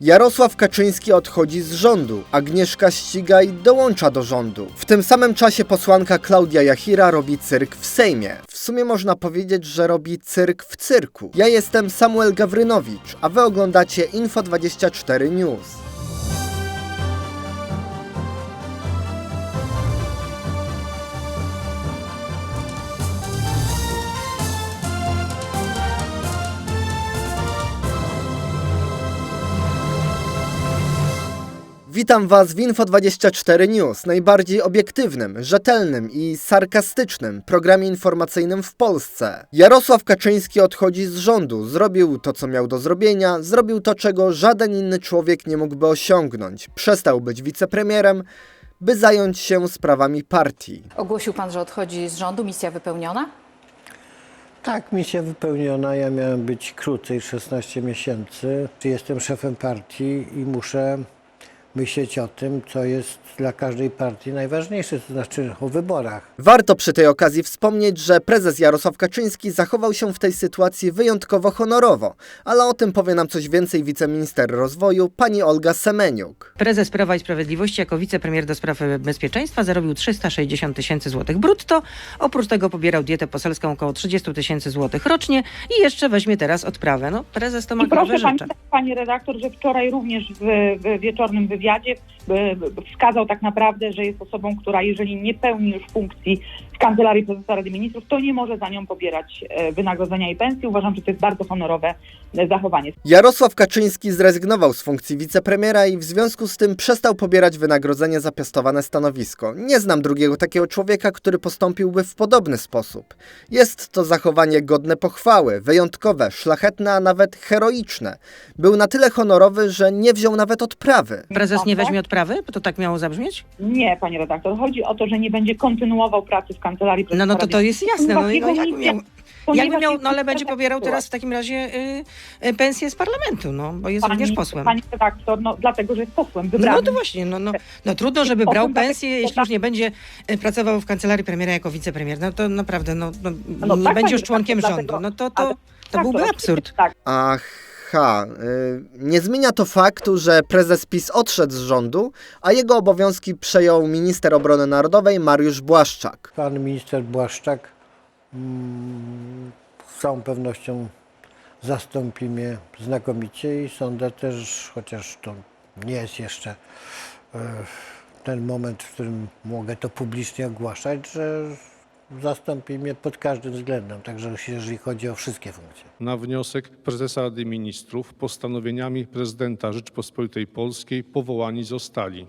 Jarosław Kaczyński odchodzi z rządu, Agnieszka Ścigaj dołącza do rządu. W tym samym czasie posłanka Klaudia Jachira robi cyrk w Sejmie. W sumie można powiedzieć, że robi cyrk w cyrku. Ja jestem Samuel Gawrynowicz, a wy oglądacie Info24 News. Witam Was w Info24 News, najbardziej obiektywnym, rzetelnym i sarkastycznym programie informacyjnym w Polsce. Jarosław Kaczyński odchodzi z rządu, zrobił to, co miał do zrobienia, zrobił to, czego żaden inny człowiek nie mógłby osiągnąć. Przestał być wicepremierem, by zająć się sprawami partii. Ogłosił pan, że odchodzi z rządu, misja wypełniona? Tak, misja wypełniona. Ja miałem być krócej, 16 miesięcy. Jestem szefem partii i muszę myśleć o tym, co jest dla każdej partii najważniejsze, to znaczy o wyborach. Warto przy tej okazji wspomnieć, że prezes Jarosław Kaczyński zachował się w tej sytuacji wyjątkowo honorowo, ale o tym powie nam coś więcej wiceminister rozwoju pani Olga Semeniuk. Prezes Prawa i Sprawiedliwości jako wicepremier do spraw bezpieczeństwa zarobił 360 tysięcy złotych brutto. Oprócz tego pobierał dietę poselską około 30 tysięcy złotych rocznie i jeszcze weźmie teraz odprawę. No, prezes to ma I proszę pani, pani redaktor, że wczoraj również w, w wieczornym wywiadzie e, wskazał tak naprawdę, że jest osobą, która jeżeli nie pełni już funkcji w Kancelarii Prezesa Rady Ministrów, to nie może za nią pobierać e, wynagrodzenia i pensji. Uważam, że to jest bardzo honorowe e, zachowanie. Jarosław Kaczyński zrezygnował z funkcji wicepremiera i w związku z tym przestał pobierać wynagrodzenie za piastowane stanowisko. Nie znam drugiego takiego człowieka, który postąpiłby w podobny sposób. Jest to zachowanie godne pochwały, wyjątkowe, szlachetne, a nawet heroiczne. Był na tyle honorowy, że nie wziął nawet odprawy. Prezes nie weźmie odprawy? Bo to tak miało zabrzmieć? Nie, pani redaktor. Chodzi o to, że nie będzie kontynuował pracy w Kancelarii Prezesa No, no to to jest jasne. No, no, jakby miał, jakby miał, no ale będzie pobierał teraz w takim razie y, y, pensję z parlamentu, no, bo jest Pani, również posłem. Pani redaktor, no dlatego, że jest posłem No wybranym. to właśnie, no, no, no trudno, żeby brał tak- pensję, jeśli już nie będzie y, pracował w kancelarii premiera jako wicepremier. No to naprawdę, no, no, No nie tak, będzie już członkiem redaktor, rządu. dlatego- No to, to, to tak, byłby absurd. Tak, Aha, y, nie zmienia to faktu, że prezes PiS odszedł z rządu, a jego obowiązki przejął minister obrony narodowej Mariusz Błaszczak. Pan minister Błaszczak mm, z całą pewnością zastąpi mnie znakomicie i sądzę też, chociaż to nie jest jeszcze e, ten moment, w którym mogę to publicznie ogłaszać, że zastąpi mnie pod każdym względem, także jeżeli chodzi o wszystkie funkcje. na wniosek prezesa Rady Ministrów postanowieniami prezydenta Rzeczypospolitej Polskiej powołani zostali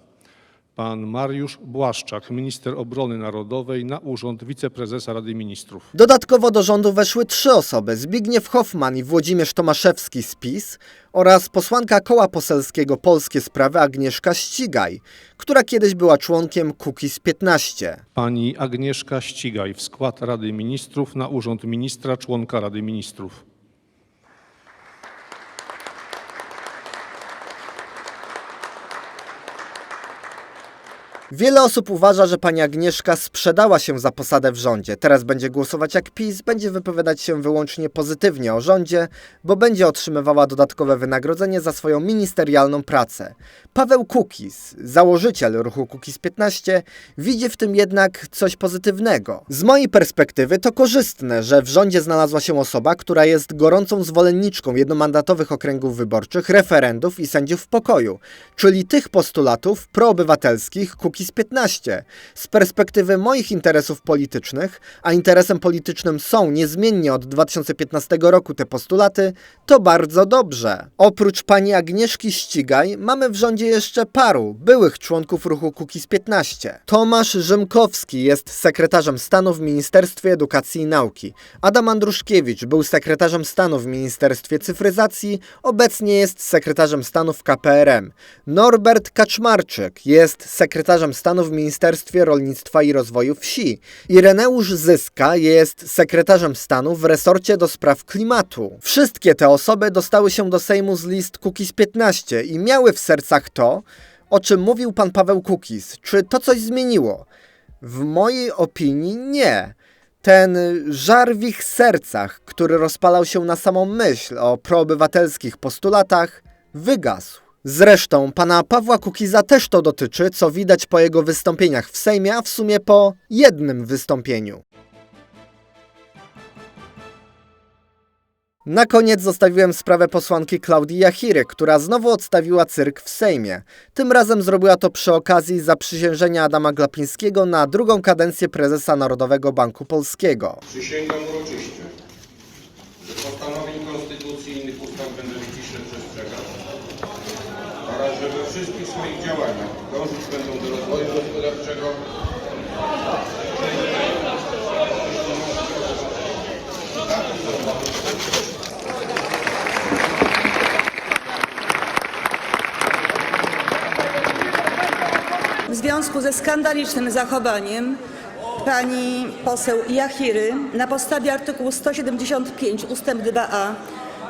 pan Mariusz Błaszczak, minister obrony narodowej na urząd wiceprezesa Rady Ministrów. Dodatkowo do rządu weszły trzy osoby: Zbigniew Hoffman i Włodzimierz Tomaszewski z PiS oraz posłanka koła poselskiego Polskie Sprawy Agnieszka Ścigaj, która kiedyś była członkiem Kukiz 15. Pani Agnieszka Ścigaj w skład Rady Ministrów na urząd ministra członka Rady Ministrów. Wiele osób uważa, że pani Agnieszka sprzedała się za posadę w rządzie. Teraz będzie głosować jak PiS, będzie wypowiadać się wyłącznie pozytywnie o rządzie, bo będzie otrzymywała dodatkowe wynagrodzenie za swoją ministerialną pracę. Paweł Kukiz, założyciel ruchu Kukiz 15, widzi w tym jednak coś pozytywnego. Z mojej perspektywy to korzystne, że w rządzie znalazła się osoba, która jest gorącą zwolenniczką jednomandatowych okręgów wyborczych, referendów i sędziów pokoju, czyli tych postulatów proobywatelskich 15. Z perspektywy moich interesów politycznych, a interesem politycznym są niezmiennie od 2015 roku te postulaty, to bardzo dobrze. Oprócz pani Agnieszki Ścigaj mamy w rządzie jeszcze paru byłych członków ruchu Kukiz 15. Tomasz Rzymkowski jest sekretarzem stanu w Ministerstwie Edukacji i Nauki. Adam Andruszkiewicz był sekretarzem stanu w Ministerstwie Cyfryzacji, obecnie jest sekretarzem stanu w KPRM. Norbert Kaczmarczyk jest sekretarzem stanu w Ministerstwie Rolnictwa i Rozwoju Wsi. Ireneusz Zyska jest sekretarzem stanu w resorcie do spraw klimatu. Wszystkie te osoby dostały się do Sejmu z list Kukiz 15 i miały w sercach to, o czym mówił pan Paweł Kukiz. Czy to coś zmieniło? W mojej opinii nie. Ten żar w ich sercach, który rozpalał się na samą myśl o proobywatelskich postulatach, wygasł. Zresztą pana Pawła Kukiza też to dotyczy, co widać po jego wystąpieniach w Sejmie, a w sumie po jednym wystąpieniu. Na koniec zostawiłem sprawę posłanki Klaudii Jachiry, która znowu odstawiła cyrk w Sejmie. Tym razem zrobiła to przy okazji zaprzysiężenia Adama Glapińskiego na drugą kadencję prezesa Narodowego Banku Polskiego. Przysięgam uroczyście, że postanowień dążyć będą do rozwoju gospodarczego W związku ze skandalicznym zachowaniem pani poseł Jachiry na podstawie artykułu 175 ust. 2a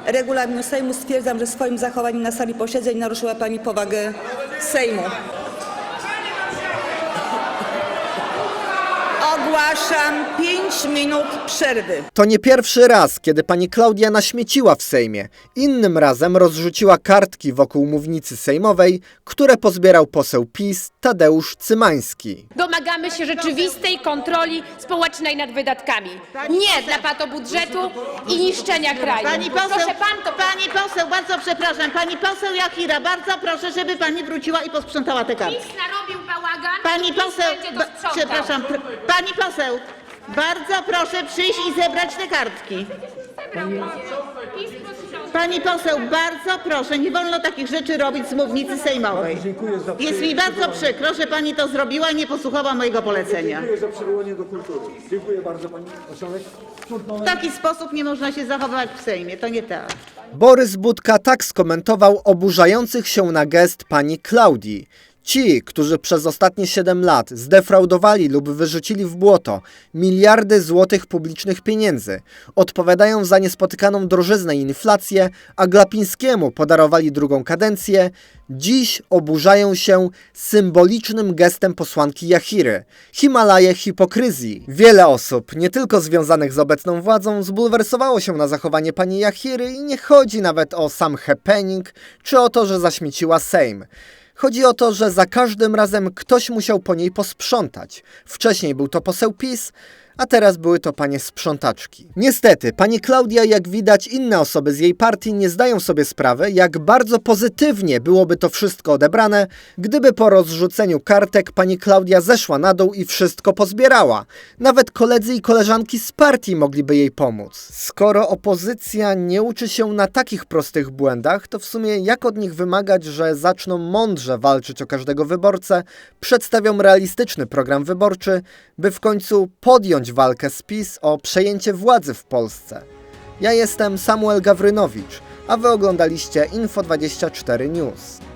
regulaminu Sejmu stwierdzam, że swoim zachowaniem na sali posiedzeń naruszyła pani powagę Sejmu. Ogłaszam 5 minut przerwy. To nie pierwszy raz, kiedy pani Klaudia naśmieciła w Sejmie. Innym razem rozrzuciła kartki wokół mównicy sejmowej, które pozbierał poseł PiS Tadeusz Cymański. Domagamy się rzeczywistej kontroli społecznej nad wydatkami. Nie dla patobudżetu i niszczenia kraju. Pani poseł, Proszę pan to pani poseł, bardzo przepraszam. Pani poseł Jachira, bardzo proszę, żeby pani wróciła i posprzątała te kartki. PiS narobił bałagan Pani i PiS poseł, będzie to ba- sprzątał. przepraszam, pr- pani poseł, bardzo proszę przyjść i zebrać te kartki. Pani poseł, bardzo proszę, nie wolno takich rzeczy robić z mównicy sejmowej. Jest mi bardzo przykro, że pani to zrobiła i nie posłuchała mojego polecenia. za przywołanie do kultury. Dziękuję bardzo pani marszałek. W taki sposób nie można się zachowywać w Sejmie, to nie tak. Borys Budka tak skomentował oburzających się na gest pani Klaudii. Ci, którzy przez ostatnie 7 lat zdefraudowali lub wyrzucili w błoto miliardy złotych publicznych pieniędzy, odpowiadają za niespotykaną drożyznę i inflację, a Glapińskiemu podarowali drugą kadencję, dziś oburzają się symbolicznym gestem posłanki Jachiry. Himalaje hipokryzji. Wiele osób, nie tylko związanych z obecną władzą, zbulwersowało się na zachowanie pani Jachiry i nie chodzi nawet o sam happening, czy o to, że zaśmieciła Sejm. Chodzi o to, że za każdym razem ktoś musiał po niej posprzątać. Wcześniej był to poseł PiS, a teraz były to panie sprzątaczki. Niestety, pani Klaudia, jak widać, inne osoby z jej partii nie zdają sobie sprawy, jak bardzo pozytywnie byłoby to wszystko odebrane, gdyby po rozrzuceniu kartek pani Klaudia zeszła na dół i wszystko pozbierała. Nawet koledzy i koleżanki z partii mogliby jej pomóc. Skoro opozycja nie uczy się na takich prostych błędach, to w sumie jak od nich wymagać, że zaczną mądrze walczyć o każdego wyborcę, przedstawią realistyczny program wyborczy, by w końcu podjąć walkę z PiS o przejęcie władzy w Polsce. Ja jestem Samuel Gawrynowicz, a wy oglądaliście Info24 News.